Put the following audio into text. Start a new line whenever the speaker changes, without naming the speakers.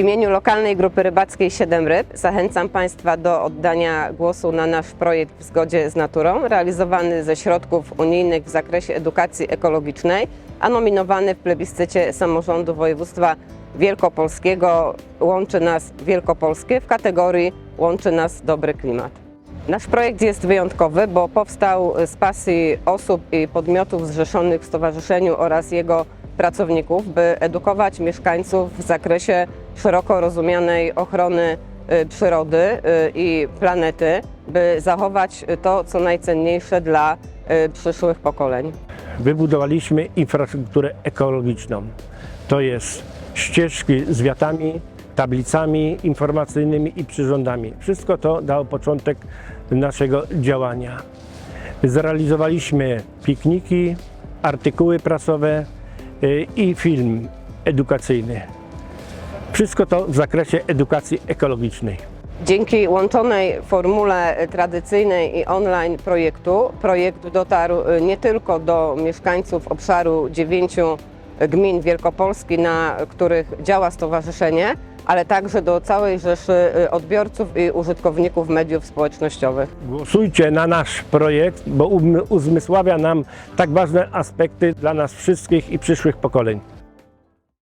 imieniu lokalnej grupy rybackiej 7 Ryb zachęcam Państwa do oddania głosu na nasz projekt w zgodzie z naturą, realizowany ze środków unijnych w zakresie edukacji ekologicznej, a nominowany w plebiscycie samorządu województwa wielkopolskiego Łączy nas Wielkopolskie w kategorii Łączy nas dobry klimat. Nasz projekt jest wyjątkowy, bo powstał z pasji osób i podmiotów zrzeszonych w stowarzyszeniu oraz jego pracowników, by edukować mieszkańców w zakresie szeroko rozumianej ochrony y, przyrody y, i planety, by zachować to, co najcenniejsze dla y, przyszłych pokoleń.
Wybudowaliśmy infrastrukturę ekologiczną. To jest ścieżki z wiatami, tablicami informacyjnymi i przyrządami. Wszystko to dało początek naszego działania. Zrealizowaliśmy pikniki, artykuły prasowe i film edukacyjny. Wszystko to w zakresie edukacji ekologicznej.
Dzięki łączonej formule tradycyjnej i online projektu, projekt dotarł y, nie tylko do mieszkańców obszaru dziewięciu gmin Wielkopolski, na których działa stowarzyszenie, ale także do całej rzeszy y, odbiorców i użytkowników mediów społecznościowych.
Głosujcie na nasz projekt, bo uzmysławia nam tak ważne aspekty dla nas wszystkich i przyszłych pokoleń.